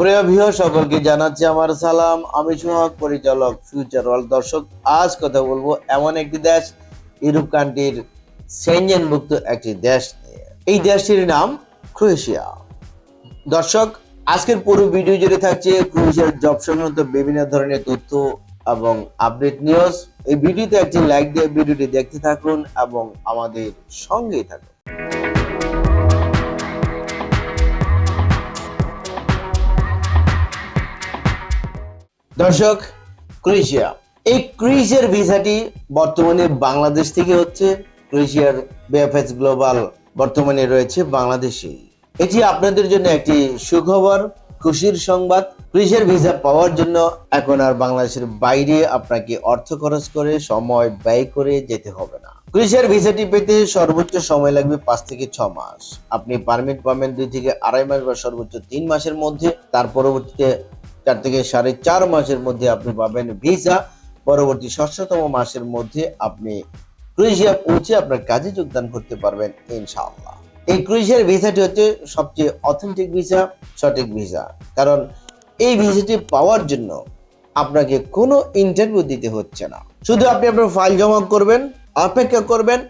প্রিয় ভিউ সকলকে জানাচ্ছি আমার সালাম। আমি সোহাগ, পরিচালক ফিউচার ওয়ার্ল্ড দর্শক, আজ কথা বলব এমন একটি দেশ, ইউরোপ কান্ট্রির সেনজেনভুক্ত একটি দেশ নিয়ে। এই দেশটির নাম ক্রোয়েশিয়া দর্শক, আজকের পুরো ভিডিও জুড়ে থাকছে ক্রোয়েশিয়ার জব সংক্রান্ত বিভিন্ন ধরনের তথ্য এবং আপডেট নিউজ এই ভিডিওতে একটি লাইক দিয়ে ভিডিওটি দেখতে থাকুন এবং আমাদের সঙ্গেই থাকুন। দর্শক, ক্রোয়েশিয়া। এই ক্রোয়েশিয়ার ভিসাটি বর্তমানে বাংলাদেশ থেকে হচ্ছে ক্রোয়েশিয়ার বিএফএস গ্লোবাল বর্তমানে রয়েছে বাংলাদেশে। এটি আপনাদের জন্য একটি সুখবর, খুশির সংবাদ। ক্রোয়েশিয়ার ভিসা পাওয়ার জন্য এখন আর বাংলাদেশের বাইরে আপনাকে অর্থ খরচ করে সময় ব্যয় করে যেতে হবে না। ক্রোয়েশিয়ার ভিসাটি পেতে সর্বোচ্চ সময় লাগবে পাঁচ থেকে ছ মাস। আপনি পারমিট পাবেন দুই থেকে আড়াই মাস বা সর্বোচ্চ তিন মাসের মধ্যে। তার পরবর্তীতে চার থেকে সাড়ে চার মাসের মধ্যে আপনি পাবেন ভিসা। পরবর্তী ষষ্ঠতম মাসের মধ্যে আপনি ক্রোয়েশিয়া পৌঁছে আপনার কাজে যোগদান করতে পারবেন, ইনশাআল্লাহ। এই ক্রোয়েশিয়ার ভিসাটি হচ্ছে সবচেয়ে অথেন্টিক ভিসা, সঠিক ভিসা। কারণ এই ভিসাটি পাওয়ার জন্য আপনাকে কোনো ইন্টারভিউ দিতে হচ্ছে না। শুধু আপনি আপনার ফাইল জমা করবেন, অপেক্ষা করবেন,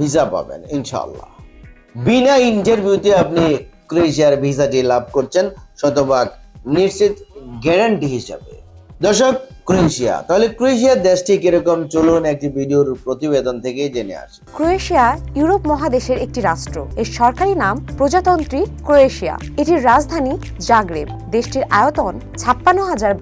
ভিসা পাবেন, ইনশাআল্লাহ। বিনা ইন্টারভিউতে আপনি ক্রোয়েশিয়ার ভিসাটি লাভ করছেন, শতভাগ নিশ্চিত। গ্যারান্টি হিসাবে। দর্শক, ক্রোয়েশিয়া। তাহলে ক্রোয়েশিয়া দেশটি কীরকম? চলুন একটি ভিডিওর প্রতিবেদন থেকে জেনে আসি। ক্রোয়েশিয়া ইউরোপ মহাদেশের একটি রাষ্ট্র। এর সরকারি নাম প্রজাতন্ত্রী ক্রোয়েশিয়া। এটির রাজধানী জাগ্রেব। দেশটির আয়তন ছাপ্পান্ন হাজার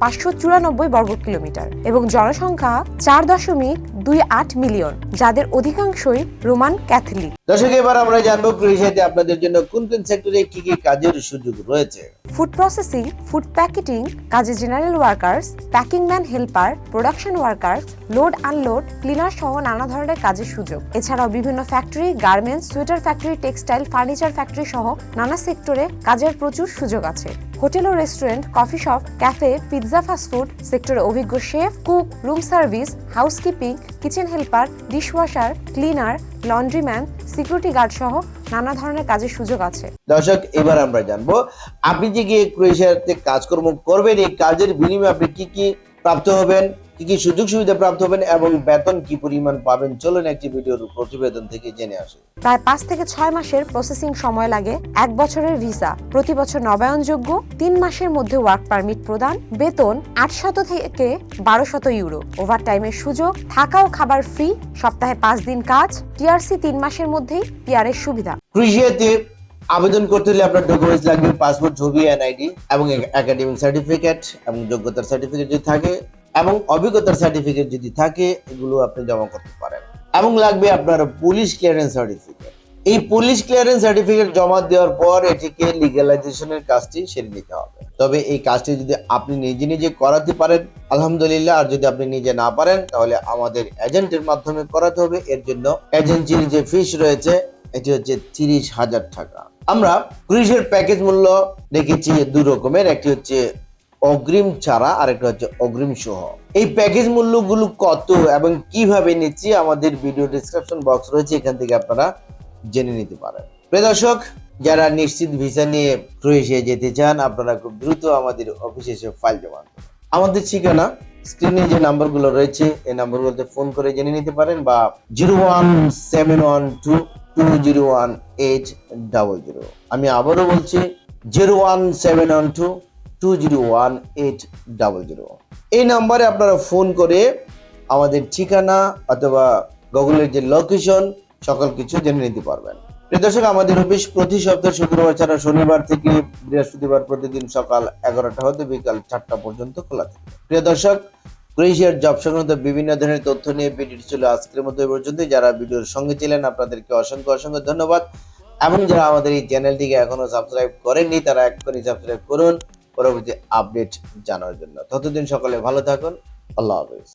বর্গ কিলোমিটার এবং জনসংখ্যা চার দশমিক দুই আট মিলিয়ন যাদের অধিকাংশই রোমান ক্যাথলিক। দর্শক এবার আমরা জানব ক্রোয়েশিয়াতে আপনাদের জন্য কোন কোন সেক্টরে কি কি কাজের সুযোগ রয়েছে। ফুড প্রসেসিং ফুড প্যাকেটিং কাজে general workers packing man helper production workers load unload cleaner সহ নানা ধরনের কাজের সুযোগ। এছাড়াও বিভিন্ন factory garments sweater factory textile furniture factory সহ নানা সেক্টরে কাজের প্রচুর সুযোগ আছে। হোটেল ও restaurant, coffee shop, cafe, pizza fast food সেক্টরে অভিজ্ঞ chef, cook, room service, housekeeping, kitchen helper, dishwasher, cleaner, laundryman, security guard সহ নানা ধরনের কাজের সুযোগ আছে। দর্শক, এবার আমরা জানব, আপনি যে গিয়ে ক্রোয়েশিয়াতে কাজকর্ম করবেন, এই কাজের বিনিময়ে আপনি কি কি প্রাপ্ত হবেন? কি কি সুযোগ সুবিধা প্রাপ্ত হবেন এবং বেতন কি পরিমাণ পাবেন? চলুন একটি ভিডিওর প্রতিবেদন থেকে জেনে আসি। প্রায় পাঁচ থেকে ছয় মাসের প্রসেসিং সময় লাগে এক বছরের ভিসা প্রতি বছর নবায়নযোগ্য তিন মাসের মধ্যে ওয়ার্ক পারমিট প্রদান বেতন আটশত থেকে বারো শত ইউরো ওভারটাইমের সুযোগ থাকা ও খাবার ফ্রি সপ্তাহে পাঁচ দিন কাজ টিআরসি তিন মাসের মধ্যেই পিআরের সুবিধা। ক্রোয়েশিয়াতে আবেদন করতে হলে আপনার ডকুমেন্টস লাগবে পাসপোর্ট ছবি এনআইডি এবং একাডেমিক সার্টিফিকেট এবং যোগ্যতার সার্টিফিকেট যদি থাকে এবং অভিজ্ঞতার সার্টিফিকেট যদি থাকে, এগুলো আপনি জমা করতে পারেন। এবং লাগবে আপনার পুলিশ ক্লিয়ারেন্স সার্টিফিকেট এই পুলিশ ক্লিয়ারেন্স সার্টিফিকেট জমা দেওয়ার পর এটিকে লিগালাইজেশনের কাজটি সেরে নিতে হবে। তবে এই কাজটি যদি আপনি নিজে নিজে করাতে পারেন, আলহামদুলিল্লাহ। আর যদি আপনি নিজে না পারেন, তাহলে আমাদের এজেন্টের মাধ্যমে করাতে হবে। এর জন্য এজেন্সির যে ফিস রয়েছে, এটি হচ্ছে তিরিশ হাজার টাকা। আমরা ক্রুইজের প্যাকেজ মূল্য রেখেছি দুই রকমের। একটি হচ্ছে অগ্রিম ছাড়া আর একটা হচ্ছে অগ্রিম সহ। এই প্যাকেজ মূল্যগুলো কত এবং কীভাবে নিচ্ছি আমাদের ভিডিও ডিসক্রিপশন বক্স রয়েছে, এখান থেকে আপনারা জেনে নিতে পারেন। প্রিয় দর্শক, যারা নিশ্চিত ভিসা নিয়ে ক্রোয়েশিয়া যেতে চান, আপনারা খুব দ্রুত আমাদের অফিসে এসে ফাইল জমা। আমাদের ঠিকানা স্ক্রিনে যে নাম্বারগুলো রয়েছে, এই নাম্বারগুলোতে ফোন করে জেনে নিতে পারেন বা zero one seven one two two zero one eight double zero আমি আবারও বলছি zero one seven one two two zero one eight double zero এই নাম্বারে আপনারা ফোন করে আমাদের ঠিকানা অথবা গুগলের যে লোকেশন সকল কিছু জেনে নিতে পারবেন। দর্শক, আমাদের অফিস প্রতি সপ্তাহে শুক্রবার ছাড়া শনিবার থেকে বৃহস্পতিবার প্রতিদিন সকাল এগারোটা হতে বিকাল চারটা পর্যন্ত খোলা থাকে। প্রিয় দর্শক ক্রোয়েশিয়ার জব সংক্রান্ত বিভিন্ন ধরনের তথ্য নিয়ে ভিডিওটি ছিল আজকের মতো পর্যন্ত যারা ভিডিওর সঙ্গে ছিলেন, আপনাদেরকে অসংখ্য অসংখ্য ধন্যবাদ। এবং যারা আমাদের এই চ্যানেলটিকে এখনও সাবস্ক্রাইব করেননি, তারা এক্ষুনি সাবস্ক্রাইব করুন। পরবর্তী আপডেট জানার জন্য। ততদিন সকলে ভালো থাকুন। আল্লাহ হাফিজ।